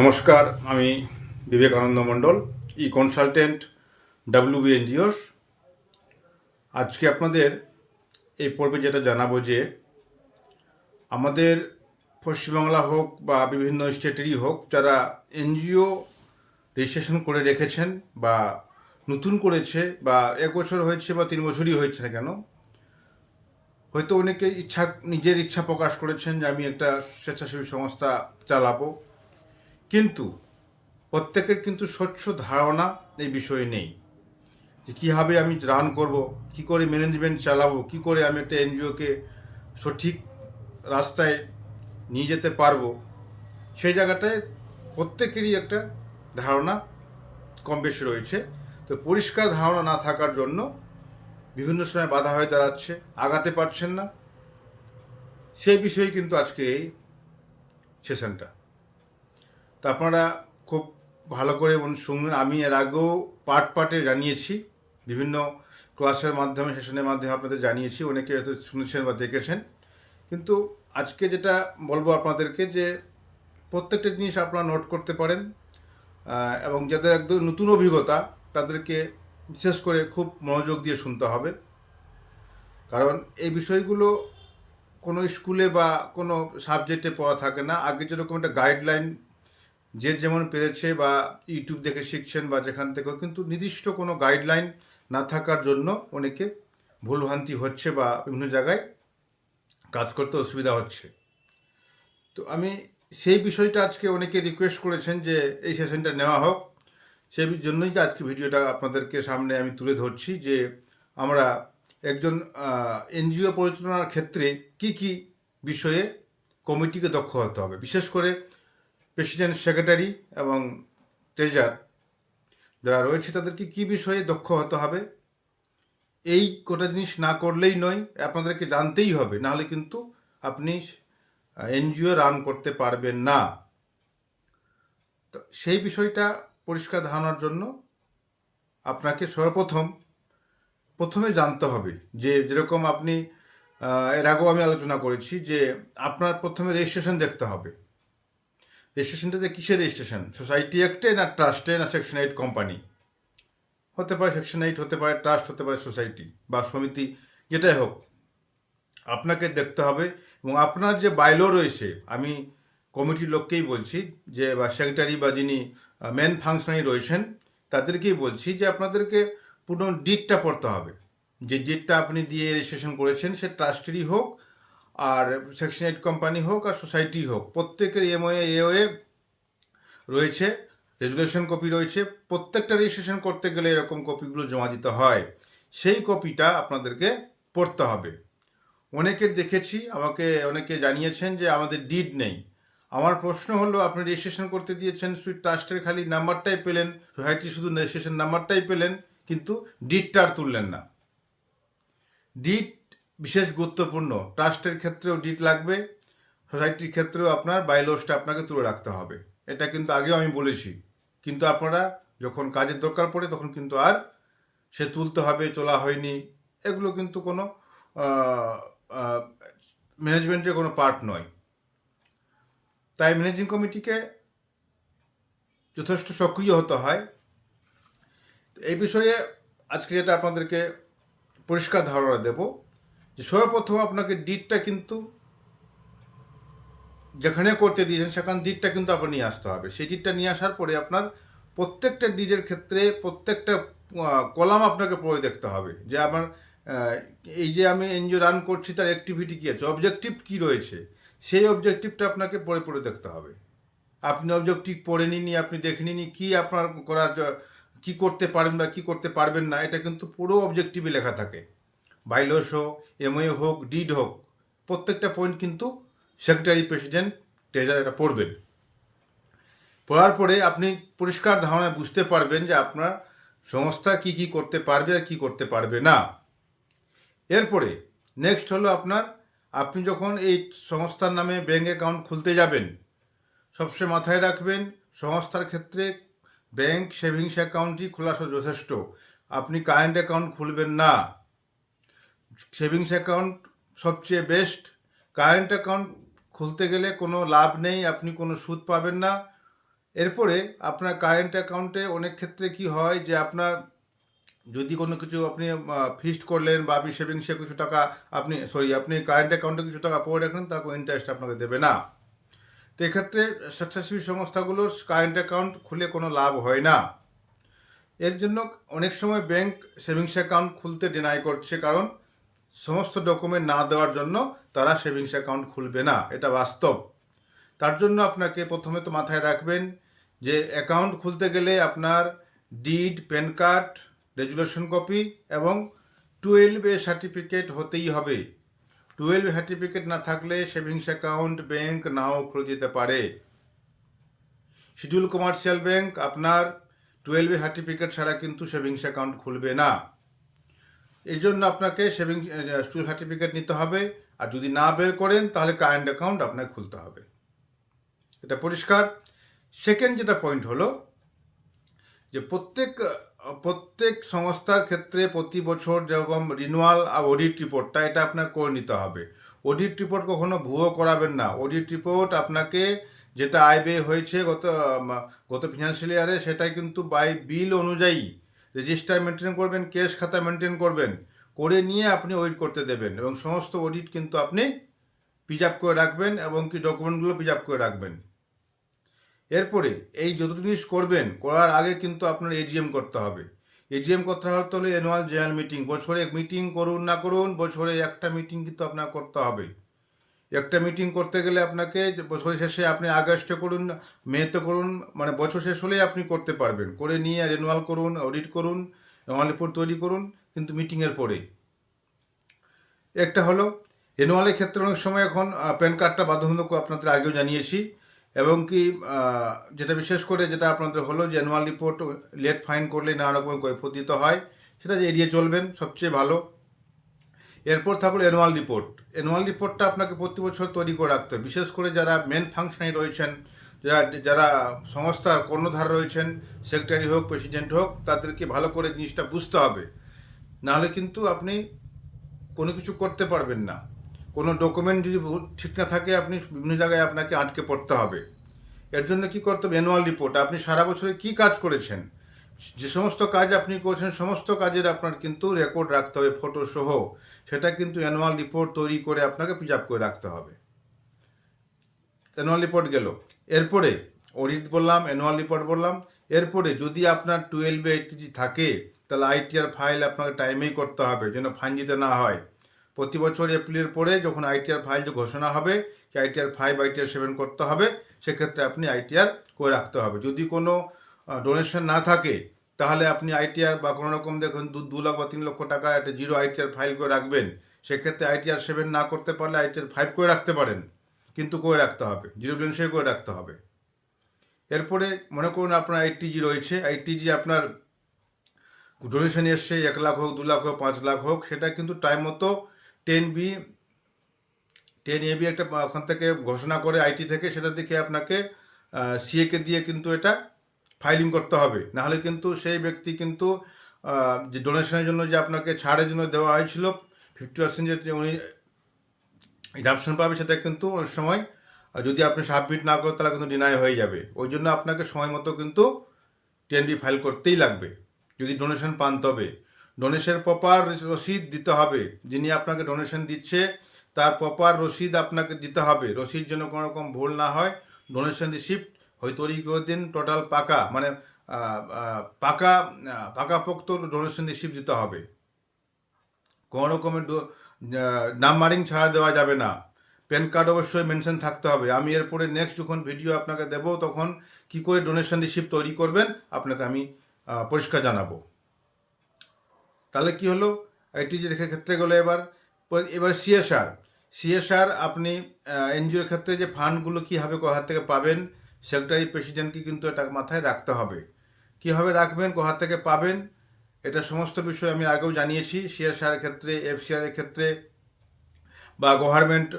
নমস্কার, আমি বিবেকানন্দ মণ্ডল, ই কনসালটেন্ট ডাব্লিউবি এনজিওস আজকে আপনাদের এই পর্বে যেটা জানাব যে, আমাদের পশ্চিমবাংলা হোক বা বিভিন্ন স্টেটেরই হোক, যারা এনজিও রেজিস্ট্রেশন করে রেখেছেন বা নতুন করেছে বা এক বছর হয়েছে বা তিন বছরই হয়েছে না কেন, হয়তো অনেকে ইচ্ছা, নিজের ইচ্ছা প্রকাশ করেছেন যে আমি একটা স্বেচ্ছাসেবী সংস্থা চালাবো। কিন্তু প্রত্যেকের কিন্তু স্বচ্ছ ধারণা এই বিষয়ে নেই যে কীভাবে আমি রান করব, কি করে ম্যানেজমেন্ট চালাবো, কি করে আমি একটা এনজিওকে সঠিক রাস্তায় নিয়ে যেতে পারব, সেই জায়গাটায় প্রত্যেকেরই একটা ধারণা কম বেশি রয়েছে। তো পরিষ্কার ধারণা না থাকার জন্য বিভিন্ন সময় বাধা হয়ে দাঁড়াচ্ছে, আগাতে পারছেন না। সেই বিষয়ে কিন্তু আজকে এই সেশনটা তো আপনারা খুব ভালো করে মন- শুনবেন আমি এর আগেও পার্ট পার্টে জানিয়েছি, বিভিন্ন ক্লাসের মাধ্যমে, সেশনের মাধ্যমে আপনাদের জানিয়েছি। অনেকে হয়তো শুনেছেন বা দেখেছেন। কিন্তু আজকে যেটা বলব আপনাদেরকে যে প্রত্যেকটা জিনিস আপনারা নোট করতে পারেন এবং যাদের একদম নতুন অভিজ্ঞতা, তাদেরকে বিশেষ করে খুব মনোযোগ দিয়ে শুনতে হবে। কারণ এই বিষয়গুলো কোনো স্কুলে বা কোনো সাবজেক্টে পড়া থাকে না। আগে যেরকম একটা গাইডলাইন যে যেমন পেরেছে বা ইউটিউব দেখে শিখছেন বা যেখান থেকেও, কিন্তু নির্দিষ্ট কোনো গাইডলাইন না থাকার জন্য অনেকে ভুলভ্রান্তি হচ্ছে বা বিভিন্ন জায়গায় কাজ করতে অসুবিধা হচ্ছে। তো আমি সেই বিষয়টা আজকে অনেকে রিকোয়েস্ট করেছেন যে এই সেশনটা নেওয়া হোক। সেই জন্যই যে আজকে ভিডিওটা আপনাদেরকে সামনে আমি তুলে ধরছি যে আমরা একজন এনজিও পরিচালনার ক্ষেত্রে কি কি বিষয়ে কমিটিকে দক্ষ হতে হবে। বিশেষ করে প্রেসিডেন্ট, সেক্রেটারি এবং ট্রেজার যারা রয়েছে তাদেরকে কি বিষয়ে দক্ষ হতে হবে? এই কোটা জিনিস না করলেই নয়, আপনাদেরকে জানতেই হবে, নাহলে কিন্তু আপনি এনজিও রান করতে পারবেন না। তো সেই বিষয়টা পরিষ্কার ধারণার জন্য আপনাকে সর্বপ্রথম, প্রথমে জানতে হবে যে যেরকম আপনি এর আগেও আমি আলোচনা করেছি যে আপনার প্রথমে রেজিস্ট্রেশন দেখতে হবে। রেজিস্ট্রেশনটা যে কিসের রেজিস্ট্রেশন? সোসাইটি অ্যাক্টে না ট্রাস্টে না সেকশন এইট কোম্পানি হতে পারে সেকশন এইট হতে পারে ট্রাস্ট হতে পারে সোসাইটি বা সমিতি যেটাই হোক। আপনাকে দেখতে হবে এবং আপনার যে বাইলো রয়েছে, আমি কমিটির লোককেই বলছি যে বা সেক্রেটারি বা যিনি মেন ফাংশনারি রয়েছেন, তাদেরকেই বলছি যে আপনাদেরকে পুরো ডিটটা পড়তে হবে। যে ডিটটা আপনি দিয়ে রেজিস্ট্রেশন করেছেন, সে ট্রাস্টেরই হোক আর সেকশন এইট কোম্পানি হোক আর সোসাইটি হোক, প্রত্যেকের এমওএ এওএ রয়েছে রেজুলেশন কপি রয়েছে। প্রত্যেকটা রেজিস্ট্রেশন করতে গেলে এরকম কপিগুলো জমা দিতে হয়। সেই কপিটা আপনাদেরকে পড়তে হবে। অনেকের দেখেছি, আমাকে অনেকে জানিয়েছেন যে আমাদের ডিড নেই। আমার প্রশ্ন হলো, আপনি রেজিস্ট্রেশন করতে দিয়েছেন সুইট ট্রাস্টের খালি নাম্বারটাই পেলেন সোসাইটি শুধু রেজিস্ট্রেশন নাম্বারটাই পেলেন, কিন্তু ডিডটা আর তুললেন না। ডিট বিশেষ গুরুত্বপূর্ণ। ট্রাস্টের ক্ষেত্রেও ডিট লাগবে সোসাইটির ক্ষেত্রেও আপনার বাইলসটা আপনাকে তুলে রাখতে হবে। এটা কিন্তু আগেও আমি বলেছি। কিন্তু আপনারা যখন কাজের দরকার পড়ে, তখন কিন্তু আর সে তুলতে হবে, তোলা হয়নি। এগুলো কিন্তু কোনো ম্যানেজমেন্টের কোনো পার্ট নয়। তাই ম্যানেজিং কমিটিকে যথেষ্ট সক্রিয় হতে হয়। এই বিষয়ে আজকে যেটা আপনাদেরকে পরিষ্কার ধারণা দেব যে সর্বপ্রথম আপনাকে ডিটটা কিন্তু যেখানে করতে দিয়েছেন, সেখান ডিটটা কিন্তু আপনার নিয়ে আসতে হবে। সেই ডিটটা নিয়ে আসার পরে আপনার প্রত্যেকটা ডিটের ক্ষেত্রে প্রত্যেকটা কলাম আপনাকে পড়ে দেখতে হবে। যে আমার এই যে আমি এনজিও রান করছি, তার অ্যাক্টিভিটি কী আছে? অবজেক্টিভ কী রয়েছে? সেই অবজেক্টিভটা আপনাকে পড়ে পড়ে দেখতে হবে। আপনি অবজেক্টিভ পড়ে নিনি আপনি দেখে নিনি কী আপনার করার কী করতে পারেন বা কী করতে পারবেন না, এটা কিন্তু পুরো অবজেক্টিভে লেখা থাকে। বাইলস হোক, এমওএ হোক, ডিড হোক, প্রত্যেকটা পয়েন্ট কিন্তু সেক্রেটারি প্রেসিডেন্ট ট্রেজার এটা পড়বেন। পড়ার পরে আপনি পরিষ্কার ধারণায় বুঝতে পারবেন যে আপনার সংস্থা কি কি করতে পারবে আর কি করতে পারবে না। এরপরে নেক্সট হলো আপনার, আপনি যখন এই সংস্থার নামে ব্যাঙ্ক অ্যাকাউন্ট খুলতে যাবেন, সবসময় মাথায় রাখবেন সংস্থার ক্ষেত্রে ব্যাংক সেভিংস অ্যাকাউন্টই খোলা যথেষ্ট। আপনি কারেন্ট অ্যাকাউন্ট খুলবেন না। সেভিংস অ্যাকাউন্ট সবচেয়ে বেস্ট। কারেন্ট অ্যাকাউন্ট খুলতে গেলে কোনো লাভ নেই, আপনি কোনো সুদ পাবেন না। এরপরে আপনার কারেন্ট অ্যাকাউন্টে অনেক ক্ষেত্রে কি হয় যে আপনার যদি কোনো কিছু আপনি ফিক্সড করলেন বা আপনি সেভিংসে কিছু টাকা আপনি সরি আপনি কারেন্ট অ্যাকাউন্টে কিছু টাকা পড়ে রাখলেন, তার কোনো ইন্টারেস্ট আপনাকে দেবে না। তো এক্ষেত্রে স্বেচ্ছাসেবী সংস্থাগুলোর কারেন্ট অ্যাকাউন্ট খুলে কোনো লাভ হয় না। এর জন্য অনেক সময় ব্যাংক সেভিংস অ্যাকাউন্ট খুলতে ডিনাই করছে, কারণ সমস্ত ডকুমেন্ট না দেওয়ার জন্য তারা সেভিংস অ্যাকাউন্ট খুলবে না। এটা বাস্তব। তার জন্য আপনাকে প্রথমে তো মাথায় রাখবেন যে অ্যাকাউন্ট খুলতে গেলে আপনার deed PAN card resolution copy এবং টুয়েলভ এ সার্টিফিকেট হতেই হবে। টুয়েলভ সার্টিফিকেট না থাকলে সেভিংস অ্যাকাউন্ট ব্যাংক নাও খুলে দিতে পারে। শিডিউল কমার্শিয়াল ব্যাংক আপনার টুয়েলভ সার্টিফিকেট ছাড়া কিন্তু সেভিংস অ্যাকাউন্ট খুলবে না। এই জন্য আপনাকে সেভিং স্টুডেন্ট সার্টিফিকেট নিতে হবে। আর যদি না বের করেন, তাহলে কারেন্ট অ্যাকাউন্ট আপনাকে খুলতে হবে। এটা পরিষ্কার। সেকেন্ড যেটা পয়েন্ট হলো, যে প্রত্যেক প্রত্যেক সংস্থার ক্ষেত্রে প্রতি বছর যেরকম রিনুয়াল আর অডিট রিপোর্টটা এটা আপনার করে নিতে হবে। অডিট রিপোর্ট কখনো ভুয়ো করাবেন না। অডিট রিপোর্ট আপনাকে যেটা আয় ব্যয় হয়েছে গত গত ফিনান্সিয়াল ইয়ারে সেটাই কিন্তু বাই বিল অনুযায়ী রেজিস্টার মেনটেন করবেন কেস খাতা মেনটেন করবেন, করে নিয়ে আপনি অডিট করতে দেবেন এবং সমস্ত অডিট কিন্তু আপনি প্রিজার্ভ করে রাখবেন এবং কি ডকুমেন্টগুলো প্রিজার্ভ করে রাখবেন। এরপরে এই যত জিনিস করবেন, করার আগে কিন্তু আপনার এজিএম করতে হবে। এজিএম করতে হতে হলে অ্যানুয়াল জেনারেল মিটিং বছরে মিটিং করুন না করুন, বছরে একটা মিটিং কিন্তু আপনার করতে হবে। একটা মিটিং করতে গেলে আপনাকে যে বছরের শেষে আপনি আগস্টে করুন মেতে করুন মানে বছর শেষ হলেই আপনি করতে পারবেন। করে নিয়ে রেনুয়াল করুন অডিট করুন অ্যানুয়াল রিপোর্ট তৈরি করুন, কিন্তু মিটিংয়ের পরে। একটা হলো রেনুয়ালের ক্ষেত্রে অনেক সময় এখন প্যান কার্ডটা বাধ্যতামূলক আপনাদের আগেও জানিয়েছি, এবং কি যেটা বিশেষ করে যেটা আপনাদের হলো যে অ্যানুয়াল রিপোর্ট লেট ফাইন করলে নানা রকম কৈফত দিতে হয়, সেটা যে এড়িয়ে চলবেন, সবচেয়ে ভালো। এরপর থাকল অ্যানুয়াল রিপোর্ট অ্যানুয়াল রিপোর্টটা আপনাকে প্রতি বছর তৈরি করে রাখতে হবে। বিশেষ করে যারা মেন ফাংশনারি রয়েছেন, যারা যারা সংস্থার কর্ণধার রয়েছেন সেক্রেটারি হোক প্রেসিডেন্ট হোক, তাদেরকে ভালো করে জিনিসটা বুঝতে হবে। নাহলে কিন্তু আপনি কোনো কিছু করতে পারবেন না। কোনো ডকুমেন্ট যদি ঠিক না থাকে, আপনি বিভিন্ন জায়গায় আপনাকে আটকে পড়তে হবে। এর জন্য কি করতে হবে? অ্যানুয়াল রিপোর্ট আপনি সারা বছরে কি কাজ করেছেন? যে সমস্ত কাজ আপনি করছেন, সমস্ত কাজের আপনার কিন্তু রেকর্ড রাখতে হবে ফটো সহ সেটা কিন্তু অ্যানুয়াল রিপোর্ট তৈরি করে আপনাকে প্রিজার্ভ করে রাখতে হবে। অ্যানুয়াল রিপোর্ট গেল। এরপরে অডিট বললাম অ্যানুয়াল রিপোর্ট বললাম। এরপরে যদি আপনার টুয়েলভে এইটিজি থাকে, তাহলে আইটিআর ফাইল আপনাকে টাইমেই করতে হবে, যেন ফাইন দিতে না হয়। প্রতি বছর এপ্রিলের পরে যখন আইটিআর ফাইল যে ঘোষণা হবে যে আইটিআর ফাইভ আইটিআর সেভেন করতে হবে, সেক্ষেত্রে আপনি আইটিআর করে রাখতে হবে। যদি কোনো ডোনেশন না থাকে, তাহলে আপনি আইটিআর বা কোনো রকম দেখুন দু দু লাখ বা তিন লক্ষ টাকা একটা জিরো আইটিআর ফাইল করে রাখবেন, সেক্ষেত্রে আইটিআর সেভেন না করতে পারলে আইটিআর ফাইভ করে রাখতে পারেন, কিন্তু করে রাখতে হবে, জিরো ব্যালেন্সে করে রাখতে হবে। এরপরে মনে করুন আপনার আইটিজি রয়েছে আইটিজি আপনার ডোনেশন এসছে, এক লাখ হোক, দু লাখ হোক, পাঁচ লাখ হোক, সেটা কিন্তু টাইম মতো টেন বি টেন এবি একটা ওখান থেকে ঘোষণা করে আইটি থেকে সেটা দেখে আপনাকে সিএকে দিয়ে কিন্তু এটা ফাইলিং করতে হবে। নাহলে কিন্তু সেই ব্যক্তি কিন্তু যে ডোনেশনের জন্য যে আপনাকে ছাড়ের জন্য দেওয়া হয়েছিল ফিফটি পার্সেন্ট যে উনি রিডাপশন পাবে সেটা কিন্তু অনেক সময় যদি আপনি সাবমিট না করেন তাহলে কিন্তু ডিনাই হয়ে যাবে। ওই জন্য আপনাকে সময় মতো কিন্তু টেনবি ফাইল করতেই লাগবে, যদি ডোনেশন পান তবে। ডোনেশনের প্রপার রসিদ দিতে হবে, যিনি আপনাকে ডোনেশন দিচ্ছে, তার প্রপার রসিদ আপনাকে দিতে হবে। রসিদ যেন কোনো রকম ভুল না হয় ডোনেশন রিসিপ্ট হয়তো তৈরি করে দিন টোটাল পাকা মানে পাকা পাকাপোক্ত ডোনেশন রিসিভ দিতে হবে। কোনো রকমের নাম্বারিং ছাড়া দেওয়া যাবে না। প্যান কার্ড অবশ্যই মেনশন থাকতে হবে। আমি এরপরে নেক্সট যখন ভিডিও আপনাকে দেবো, তখন কি করে ডোনেশন রিসিপ্ট তৈরি করবেন, আপনাকে আমি পরিষ্কার জানাব। তাহলে কি হলো? আইটিজি রেখে ক্ষেত্রে গেলো এবার এবার সিএসআর সিএসআর আপনি এনজিওর ক্ষেত্রে যে ফান্ডগুলো কীভাবে কোথা থেকে পাবেন সেক্রেটারি প্রেসিডেন্টকে কিন্তু এটা মাথায় রাখতে হবে। কীভাবে রাখবেন, কোথা থেকে পাবেন, এটা সমস্ত বিষয় আমি আগেও জানিয়েছি। সিএসআর ক্ষেত্রে এফসিআর ক্ষেত্রে বা গভর্নমেন্ট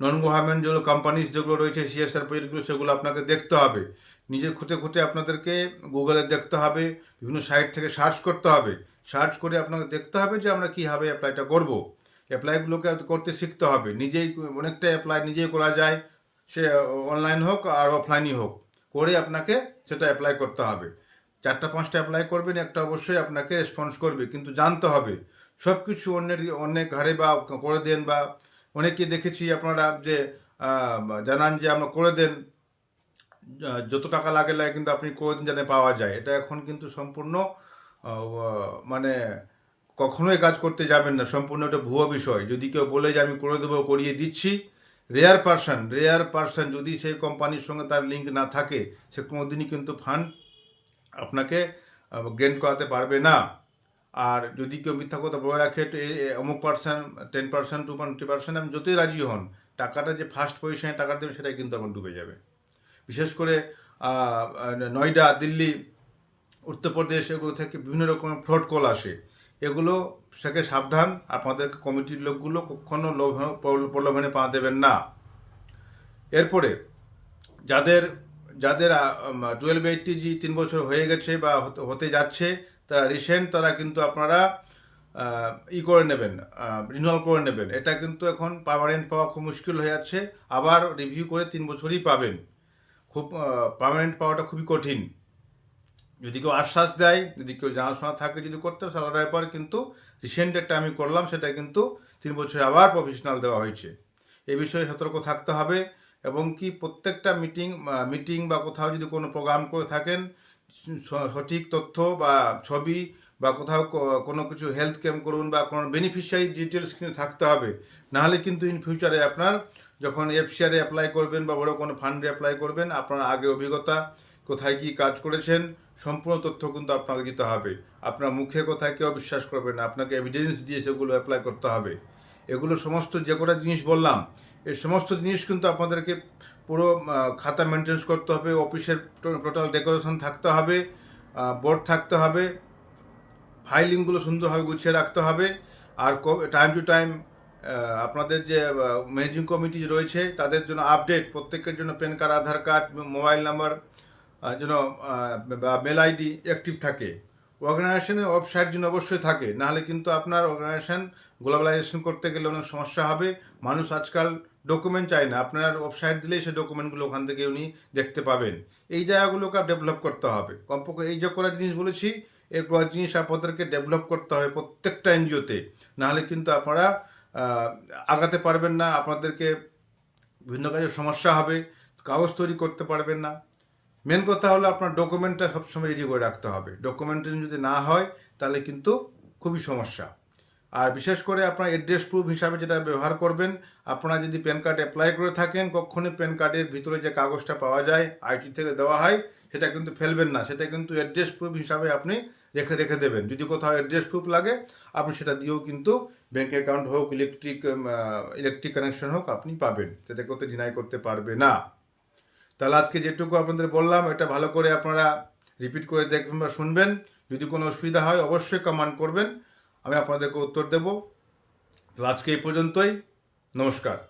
নন গভর্নমেন্ট যেগুলো কোম্পানিজ যেগুলো রয়েছে সিএসআর প্রজেক্টগুলো, সেগুলো আপনাকে দেখতে হবে। নিজের খুঁটে খুঁটে আপনাদেরকে গুগলে দেখতে হবে, বিভিন্ন সাইট থেকে সার্চ করতে হবে। সার্চ করে আপনাকে দেখতে হবে যে আমরা কীভাবে অ্যাপ্লাইটা করব। অ্যাপ্লাইগুলোকে করতে শিখতে হবে। নিজেই অনেকটা অ্যাপ্লাই নিজেই করা যায়। সে অনলাইন হোক আর অফলাইনই হোক করে আপনাকে সেটা অ্যাপ্লাই করতে হবে। চারটা, পাঁচটা অ্যাপ্লাই করবেন, একটা অবশ্যই আপনাকে রেসপন্স করবে, কিন্তু জানতে হবে। সব কিছু অন্যের অনেক ঘাড়ে বা করে দেন বা অনেকে দেখেছি আপনারা যে জানান যে আমরা করে দেন যত টাকা লাগে লাগে কিন্তু আপনি করে দিন জানে পাওয়া যায়। এটা এখন কিন্তু সম্পূর্ণ মানে কখনোই কাজ করতে যাবেন না। সম্পূর্ণ একটা ভুয়ো বিষয়। যদি কেউ বলে যে আমি করে দেবো, করিয়ে দিচ্ছি রেয়ার পার্সন রেয়ার পার্সন যদি সেই কোম্পানির সঙ্গে তার লিঙ্ক না থাকে, সে কোনোদিনই কিন্তু ফান্ড আপনাকে গ্রেন্ড করাতে পারবে না। আর যদি কেউ মিথ্যা কথা বলে রাখে অমুক percent ten percent to twenty percent আমি যতই রাজি হন, টাকাটা যে ফার্স্ট পজিশনে টাকা দেবেন, সেটাই কিন্তু আমার ডুবে যাবে। বিশেষ করে নয়ডা, দিল্লি, উত্তরপ্রদেশ, এগুলো থেকে বিভিন্ন রকমের ফ্রড কল আসে। এগুলো থেকে সাবধান, আপনাদের কমিটির লোকগুলো কখনো লোভ, প্রলোভনে পা দেবেন না। এরপরে যাদের যাদের টুয়েলভ এইটটি জি তিন বছর হয়ে গেছে বা হতে- যাচ্ছে, তারা রিসেন্ট তারা কিন্তু আপনারা ই করে নেবেন রিনুয়াল করে নেবেন। এটা কিন্তু এখন পার্মানেন্ট পাওয়া খুব মুশকিল হয়ে যাচ্ছে। আবার রিভিউ করে তিন বছরই পাবেন। খুব পার্মানেন্ট পাওয়াটা খুবই কঠিন। যদি কেউ আশ্বাস দেয়, যদি কেউ জানাশোনা থাকে যদি করতে আলাদা ব্যাপার, কিন্তু রিসেন্ট একটা আমি করলাম, সেটা কিন্তু তিন বছরে আবার প্রফেশনাল দেওয়া হয়েছে। এ বিষয়ে সতর্ক থাকতে হবে এবং কি প্রত্যেকটা মিটিং মিটিং বা কোথাও যদি কোনো প্রোগ্রাম করে থাকেন সঠিক তথ্য বা ছবি বা কোথাও কোনো কিছু হেলথ ক্যাম্প করুন বা কোনো বেনিফিশিয়ারি ডিটেলস কিন্তু থাকতে হবে। নাহলে কিন্তু ইন ফিউচারে আপনার যখন এফসিআরে অ্যাপ্লাই করবেন বা বড় কোনো ফান্ডে অ্যাপ্লাই করবেন, আপনার আগে অভিজ্ঞতা, কোথায় কি কাজ করেছেন সম্পূর্ণ তথ্য কিন্তু আপনাকে দিতে হবে। আপনার মুখে কোথায় কেউ বিশ্বাস করবে না, আপনাকে এভিডেন্স দিয়ে সেগুলো অ্যাপ্লাই করতে হবে। এগুলো সমস্ত যে কটা জিনিস বললাম, এই সমস্ত জিনিস কিন্তু আপনাদেরকে পুরো খাতা মেনটেন্স করতে হবে, অফিসের টোটাল ডেকোরেশন থাকতে হবে বোর্ড থাকতে হবে ফাইলিংগুলো সুন্দরভাবে গুছিয়ে রাখতে হবে, আর টাইম টু টাইম আপনাদের যে ম্যানেজিং কমিটি রয়েছে, তাদের জন্য আপডেট প্রত্যেকের জন্য PAN card Aadhaar card mobile number যেন বা মেল আইডি অ্যাক্টিভ থাকে। অর্গানাইজেশনের ওয়েবসাইট যেন অবশ্যই থাকে। নাহলে কিন্তু আপনার অর্গানাইজেশন গ্লোবালাইজেশন করতে গেলে অনেক সমস্যা হবে। মানুষ আজকাল ডকুমেন্ট চায় না। আপনার ওয়েবসাইট দিলেই সেই ডকুমেন্টগুলো ওখান থেকে উনি দেখতে পাবেন। এই জায়গাগুলোকে ডেভেলপ করতে হবে। কমপক্ষে এই যে করা জিনিস বলেছি এই করা জিনিস আপনাদেরকে ডেভেলপ করতে হবে প্রত্যেকটা এনজিওতে নাহলে কিন্তু আপনারা আগাতে পারবেন না। আপনাদেরকে বিভিন্ন কাজের সমস্যা হবে। কাগজ তৈরি করতে পারবেন না। মেন কথা হলো আপনার ডকুমেন্টটা সবসময় রেডি করে রাখতে হবে। ডকুমেন্টেশন যদি না হয়, তাহলে কিন্তু খুবই সমস্যা। আর বিশেষ করে আপনার অ্যাড্রেস প্রুফ হিসাবে যেটা ব্যবহার করবেন, আপনারা যদি প্যান কার্ড অ্যাপ্লাই করে থাকেন, কখনই প্যান কার্ডের ভিতরে যে কাগজটা পাওয়া যায় আইটি থেকে দেওয়া হয়, সেটা কিন্তু ফেলবেন না। সেটা কিন্তু অ্যাড্রেস প্রুফ হিসাবে আপনি রেখে রেখে দেবেন। যদি কোথাও অ্যাড্রেস প্রুফ লাগে, আপনি সেটা দিয়েও কিন্তু ব্যাঙ্ক অ্যাকাউন্ট হোক ইলেকট্রিক ইলেকট্রিক কানেকশন হোক, আপনি পাবেন। সেটা করতে ডিনাই করতে পারবে না। তাহলে আজকে যেটুকু আপনাদের বললাম, এটা ভালো করে আপনারা রিপিট করে দেখবেন বা শুনবেন। যদি কোনো অসুবিধা হয়, অবশ্যই কমান্ড করবেন। আমি আপনাদেরকে উত্তর দেব। তো আজকে এই পর্যন্তই। নমস্কার।